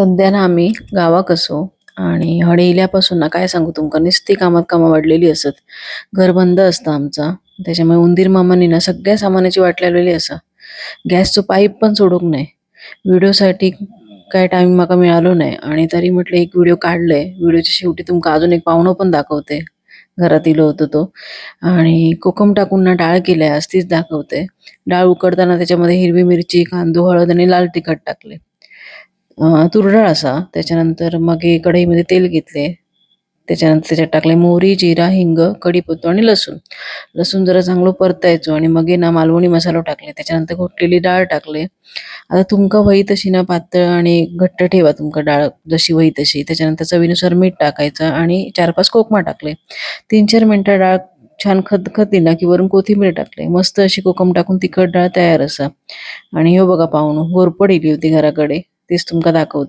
सध्या ना आम्ही गावाक असो आणि हडे इल्यापासून ना काय सांगू तुमका? निस्ती कामात कामा वाढलेली असत. घर बंद असता आमचा. त्याच्यामुळे उंदीर मामानी ना सगळ्या सामानाची वाट लावलेली असा. गॅसचो पाईप पण सोडूक नाही. व्हिडिओ साठी काय टाइम माका मिळालो नाही. आणि तरी म्हटलं एक व्हिडिओ काढलाय. व्हिडिओच्या शेवटी तुमका अजून एक पाहुणं पण दाखवते. घरात इलो होतो तो. आणि कोकम टाकून ना डाळ केल्या आज तीच दाखवते. डाळ उकडताना त्याच्यामध्ये हिरवी मिरची कांदो हळद आणि लाल तिखट टाकले तुरडाळ असा. त्याच्यानंतर मग कढईमध्ये तेल घेतले. त्याच्यानंतर त्याच्यात टाकले मोहरी जिरा हिंग कढीपत्ता आणि लसूण. लसूण जरा चांगलं परतायचो आणि मग ना मालवणी मसाला टाकले. त्याच्यानंतर घोटलेली डाळ टाकले. आता तुमका वही तशी ना पातळ आणि घट्ट ठेवा तुमका डाळ जशी वही तशी. त्याच्यानंतर चवीनुसार मीठ टाकायचं आणि चार पाच कोकमा टाकले. तीन चार मिनिटं डाळ छान खतखत दिला की वरून कोथिंबीर टाकले. मस्त अशी कोकम टाकून तिखट डाळ तयार असा. आणि हो बघा पाहुणं गोरपड इली होती घराकडे. तीच तुमका दाखवते